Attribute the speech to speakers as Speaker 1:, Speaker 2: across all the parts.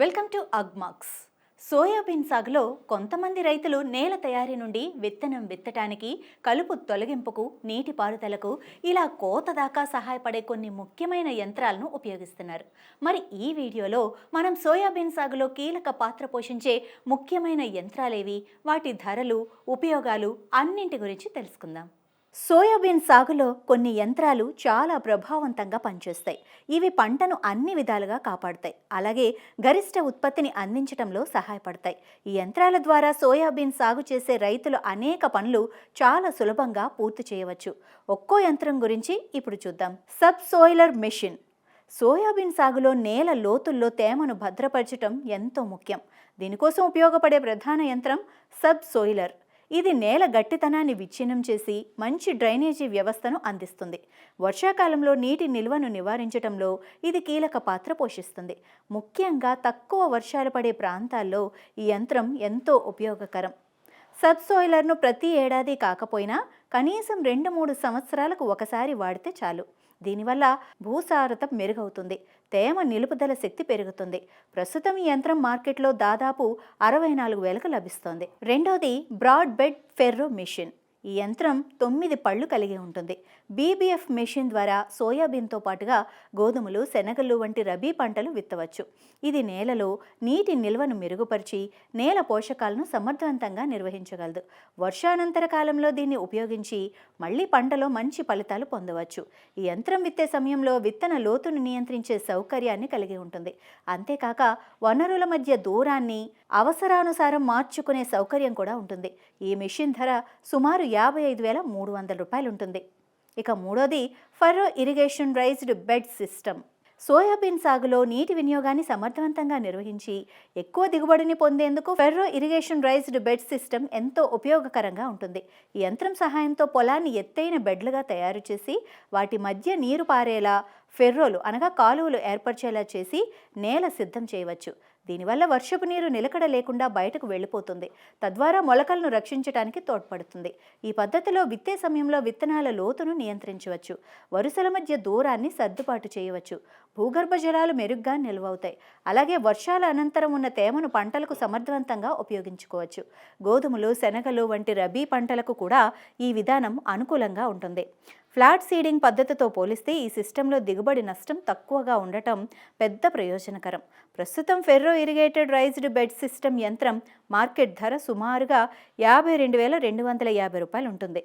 Speaker 1: Welcome to Agmax. Soybean సాగులో కొంతమంది రైతులు నేల తయారీ నుండి విత్తనం విత్తటానికి కలుపు తొలగింపుకు నీటిపారుదలకు ఇలా కోత దాకా సహాయపడే కొన్ని ముఖ్యమైన యంత్రాలను ఉపయోగిస్తున్నారు. మరి ఈ వీడియోలో మనం సోయాబీన్ సాగులో కీలక పాత్ర పోషించే ముఖ్యమైన యంత్రాలేవి వాటి ధరలు ఉపయోగాలు అన్నింటి గురించి తెలుసుకుందాం. సోయాబీన్ సాగులో కొన్ని యంత్రాలు చాలా ప్రభావవంతంగా పనిచేస్తాయి. ఇవి పంటను అన్ని విధాలుగా కాపాడుతాయి. అలాగే గరిష్ట ఉత్పత్తిని అందించడంలో సహాయపడతాయి. ఈ యంత్రాల ద్వారా సోయాబీన్ సాగు చేసే రైతులు అనేక పనులు చాలా సులభంగా పూర్తి చేయవచ్చు. ఒక్కో యంత్రం గురించి ఇప్పుడు చూద్దాం. Sub soiler machine. సోయాబీన్ సాగులో నేల లోతుల్లో తేమను భద్రపరచటం ఎంతో ముఖ్యం. దీనికోసం ఉపయోగపడే ప్రధాన యంత్రం సబ్ సోయిలర్ ఇది నేల గట్టితనాన్ని విచ్ఛిన్నం చేసి మంచి డ్రైనేజీ వ్యవస్థను అందిస్తుంది. వర్షాకాలంలో నీటి నిల్వను నివారించడంలో ఇది కీలక పాత్ర పోషిస్తుంది. ముఖ్యంగా తక్కువ వర్షాలు పడే ప్రాంతాల్లో ఈ యంత్రం ఎంతో ఉపయోగకరం. సబ్సోయిలర్ను ప్రతి ఏడాది కాకపోయినా కనీసం రెండు మూడు సంవత్సరాలకు ఒకసారి వాడితే చాలు. దీనివల్ల భూసారత మెరుగవుతుంది. తేమ నిలుపుదల శక్తి పెరుగుతుంది. ప్రస్తుతం ఈ యంత్రం మార్కెట్లో దాదాపు అరవై నాలుగు వేలకు లభిస్తోంది. రెండవది బ్రాడ్ బెడ్ ఫెర్రో మిషన్. ఈ యంత్రం తొమ్మిది పళ్ళు కలిగి ఉంటుంది. బీబీఎఫ్ మెషిన్ ద్వారా సోయాబీన్తో పాటుగా గోధుమలు శనగలు వంటి రబీ పంటలు విత్తవచ్చు. ఇది నేలలో నీటి నిల్వను మెరుగుపరిచి నేల పోషకాలను సమర్థవంతంగా నిర్వహించగలదు. వర్షానంతర కాలంలో దీన్ని ఉపయోగించి మళ్ళీ పంటలో మంచి ఫలితాలు పొందవచ్చు. ఈ యంత్రం విత్తే సమయంలో విత్తన లోతును నియంత్రించే సౌకర్యాన్ని కలిగి ఉంటుంది. అంతేకాక వనరుల మధ్య దూరాన్ని అవసరానుసారం మార్చుకునే సౌకర్యం కూడా ఉంటుంది. ఈ మెషిన్ ధర సుమారు యాభై ఐదు వేల మూడు వందల రూపాయలు ఉంటుంది ఇక మూడోది furrow irrigation raised bed system. Soybean సాగులో నీటి వినియోగాన్ని సమర్థవంతంగా నిర్వహించి ఎక్కువ దిగుబడిని పొందేందుకు furrow irrigation raised bed system ఎంతో ఉపయోగకరంగా ఉంటుంది. ఈ యంత్రం సహాయంతో పొలాన్ని ఎత్తైన బెడ్లుగా తయారు చేసి వాటి మధ్య నీరు పారేలా ఫెర్రోలు అనగా కాలువలు ఏర్పరిచేలా చేసి నేల సిద్ధం చేయవచ్చు. దీనివల్ల వర్షపు నీరు నిలకడ లేకుండా బయటకు వెళ్ళిపోతుంది. తద్వారా మొలకలను రక్షించడానికి తోడ్పడుతుంది. ఈ పద్ధతిలో విత్తే సమయంలో విత్తనాల లోతును నియంత్రించవచ్చు. వరుసల మధ్య దూరాన్ని సర్దుబాటు చేయవచ్చు. భూగర్భ జలాలు మెరుగ్గా నిల్వవుతాయి. అలాగే వర్షాల అనంతరం ఉన్న తేమను పంటలకు సమర్థవంతంగా ఉపయోగించుకోవచ్చు. గోధుమలు శనగలు వంటి రబీ పంటలకు కూడా ఈ విధానం అనుకూలంగా ఉంటుంది. ఫ్లాట్ సీడింగ్ పద్ధతితో పోలిస్తే ఈ సిస్టంలో దిగుబడి నష్టం తక్కువగా ఉండటం పెద్ద ప్రయోజనకరం. ప్రస్తుతం furrow irrigated raised bed system యంత్రం మార్కెట్ ధర సుమారుగా యాభై రెండు వేల రెండు వందల యాభై రూపాయలు ఉంటుంది.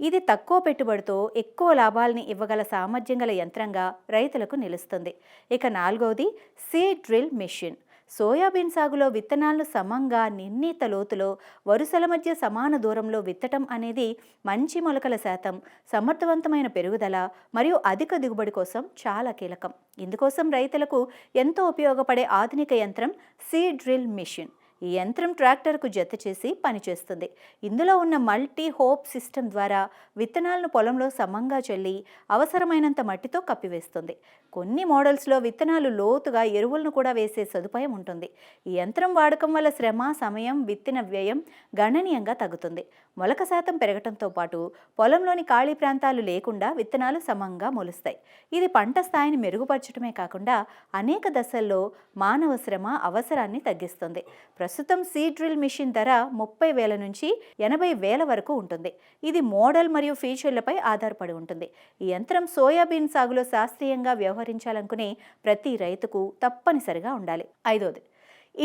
Speaker 1: ఇది తక్కువ పెట్టుబడితో ఎక్కువ లాభాల్ని ఇవ్వగల సామర్థ్యం గల యంత్రంగా రైతులకు నిలుస్తుంది. ఇక నాలుగవది సీ డ్రిల్ మెషిన్. సోయాబీన్ సాగులో విత్తనాలను సమంగా నిర్ణీత లోతులో వరుసల మధ్య సమాన దూరంలో విత్తటం అనేది మంచి మొలకల శాతం సమర్థవంతమైన పెరుగుదల మరియు అధిక దిగుబడి కోసం చాలా కీలకం. ఇందుకోసం రైతులకు ఎంతో ఉపయోగపడే ఆధునిక యంత్రం సీ డ్రిల్ మిషన్. ఈ యంత్రం ట్రాక్టర్కు జత చేసి పనిచేస్తుంది. ఇందులో ఉన్న మల్టీ హోప్ సిస్టమ్ ద్వారా విత్తనాలను పొలంలో సమంగా చల్లి అవసరమైనంత మట్టితో కప్పివేస్తుంది. కొన్ని మోడల్స్లో విత్తనాలు లోతుగా ఎరువులను కూడా వేసే సదుపాయం ఉంటుంది. ఈ యంత్రం వాడకం వల్ల శ్రమ సమయం విత్తిన వ్యయం గణనీయంగా తగ్గుతుంది. మొలక శాతం పెరగటంతో పాటు పొలంలోని ఖాళీ ప్రాంతాలు లేకుండా విత్తనాలు సమంగా మొలుస్తాయి. ఇది పంట స్థాయిని మెరుగుపరచడమే కాకుండా అనేక దశల్లో మానవ శ్రమ అవసరాన్ని తగ్గిస్తుంది. ప్రస్తుతం సీ డ్రిల్ మిషన్ ధర ముప్పై వేల నుంచి ఎనభై వేల వరకు ఉంటుంది. ఇది మోడల్ మరియు ఫీచర్లపై ఆధారపడి ఉంటుంది. ఈ యంత్రం సోయాబీన్ సాగులో శాస్త్రీయంగా వ్యవహరించాలనుకునే ప్రతి రైతుకు తప్పనిసరిగా ఉండాలి. ఐదోది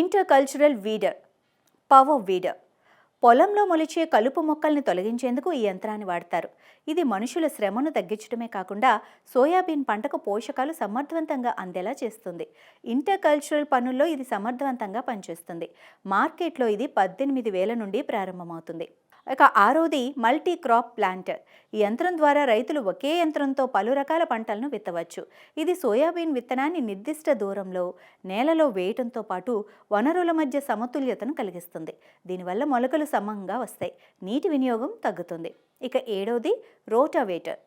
Speaker 1: inter cultural weeder power weeder. పొలంలో మొలిచే కలుపు మొక్కల్ని తొలగించేందుకు ఈ యంత్రాన్ని వాడతారు. ఇది మనుషుల శ్రమను తగ్గించడమే కాకుండా సోయాబీన్ పంటకు పోషకాలు సమర్థవంతంగా అందేలా చేస్తుంది. ఇంటర్ కల్చరల్ పనుల్లో ఇది సమర్థవంతంగా పనిచేస్తుంది. మార్కెట్లో ఇది పద్దెనిమిది వేల నుండి ప్రారంభమవుతుంది. ఇక ఆరోది మల్టీ క్రాప్ ప్లాంటర్ ఈ యంత్రం ద్వారా రైతులు ఒకే యంత్రంతో పలు రకాల పంటలను విత్తవచ్చు. ఇది సోయాబీన్ విత్తనాన్ని నిర్దిష్ట దూరంలో నేలలో వేయటంతో పాటు వనరుల మధ్య సమతుల్యతను కలిగిస్తుంది. దీనివల్ల మొలకలు సమంగా వస్తాయి. నీటి వినియోగం తగ్గుతుంది. ఇక ఏడవది రోటావేటర్.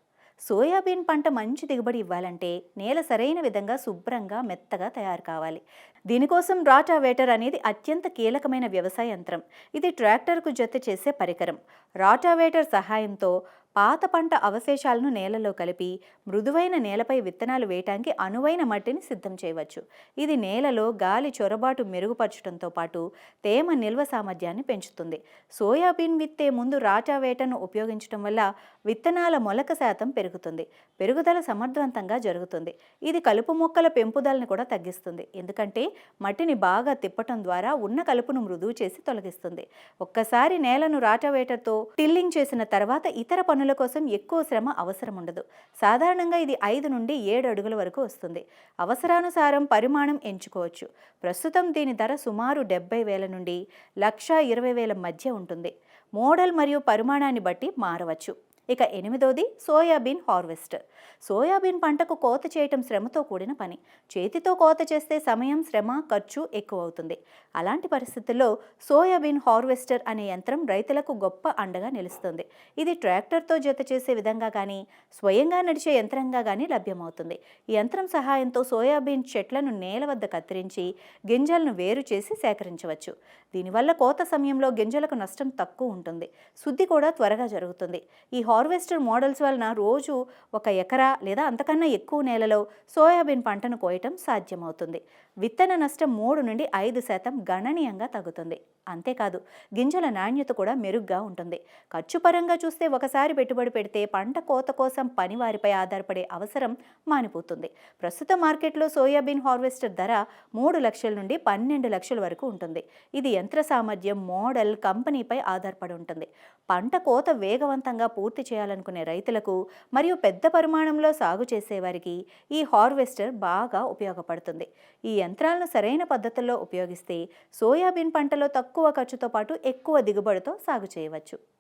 Speaker 1: సోయాబీన్ పంట మంచి దిగుబడి ఇవ్వాలంటే నేల సరైన విధంగా శుభ్రంగా మెత్తగా తయారు కావాలి. దీనికోసం రాటావేటర్ అనేది అత్యంత కీలకమైన వ్యవసాయ యంత్రం. ఇది ట్రాక్టర్కు జత చేసే పరికరం. రాటావేటర్ సహాయంతో పాత పంట అవశేషాలను నేలలో కలిపి మృదువైన నేలపై విత్తనాలు వేయటానికి అనువైన మట్టిని సిద్ధం చేయవచ్చు. ఇది నేలలో గాలి చొరబాటు మెరుగుపరచడంతో పాటు తేమ నిల్వ సామర్థ్యాన్ని పెంచుతుంది. సోయాబీన్ విత్తే ముందు రాటా వేటను ఉపయోగించడం వల్ల విత్తనాల మొలక శాతం పెరుగుతుంది. పెరుగుదల సమర్థవంతంగా జరుగుతుంది. ఇది కలుపు మొక్కల పెంపుదలను కూడా తగ్గిస్తుంది. ఎందుకంటే మట్టిని బాగా తిప్పటం ద్వారా ఉన్న కలుపును మృదువు చేసి తొలగిస్తుంది. ఒక్కసారి నేలను రాటవేటతో టిల్లింగ్ చేసిన తర్వాత ఇతర పనులు కోసం ఎక్కువ శ్రమ అవసరం ఉండదు. సాధారణంగా ఇది ఐదు నుండి ఏడు అడుగుల వరకు వస్తుంది. అవసరానుసారం పరిమాణం ఎంచుకోవచ్చు. ప్రస్తుతం దీని ధర సుమారు డెబ్బై వేల నుండి లక్ష ఇరవై వేల మధ్య ఉంటుంది. మోడల్ మరియు పరిమాణాన్ని బట్టి మారవచ్చు. ఇక ఎనిమిదోది సోయాబీన్ హార్వెస్టర్ సోయాబీన్ పంటకు కోత చేయటం శ్రమతో కూడిన పని. చేతితో కోత చేస్తే సమయం శ్రమ ఖర్చు ఎక్కువ అవుతుంది అలాంటి పరిస్థితుల్లో సోయాబీన్ హార్వెస్టర్ అనే యంత్రం రైతులకు గొప్ప అండగా నిలుస్తుంది. ఇది ట్రాక్టర్తో జత చేసే విధంగా కానీ స్వయంగా నడిచే యంత్రంగా కానీ లభ్యమవుతుంది. ఈ యంత్రం సహాయంతో సోయాబీన్ చెట్లను నేల వద్ద కత్తిరించి గింజలను వేరు చేసి సేకరించవచ్చు. దీనివల్ల కోత సమయంలో గింజలకు నష్టం తక్కువ ఉంటుంది. శుద్ధి కూడా త్వరగా జరుగుతుంది. ఈ హార్వెస్టర్ మోడల్స్ వలన రోజు ఒక ఎకరా లేదా అంతకన్నా ఎక్కువ నేలలో సోయాబీన్ పంటను కోయటం సాధ్యమవుతుంది. విత్తన నష్టం మూడు నుండి ఐదు శాతం గణనీయంగా తగ్గుతుంది. అంతేకాదు గింజల నాణ్యత కూడా మెరుగ్గా ఉంటుంది. ఖర్చు పరంగా చూస్తే ఒకసారి పెట్టుబడి పెడితే పంట కోత కోసం పనివారిపై ఆధారపడే అవసరం మానిపోతుంది. ప్రస్తుత మార్కెట్లో సోయాబీన్ హార్వెస్టర్ ధర మూడు లక్షల నుండి పన్నెండు లక్షల వరకు ఉంటుంది. ఇది యంత్ర సామర్థ్యం మోడల్ కంపెనీపై ఆధారపడి ఉంటుంది. పంట కోత వేగవంతంగా పూర్తి చేయాలనుకునే రైతులకు మరియు పెద్ద పరిమాణంలో సాగు చేసేవారికి ఈ హార్వెస్టర్ బాగా ఉపయోగపడుతుంది. ఈ యంత్రాలను సరైన పద్ధతుల్లో ఉపయోగిస్తే సోయాబీన్ పంటలో తక్కువ తక్కువ ఖర్చుతో పాటు ఎక్కువ దిగుబడితో సాగు చేయవచ్చు.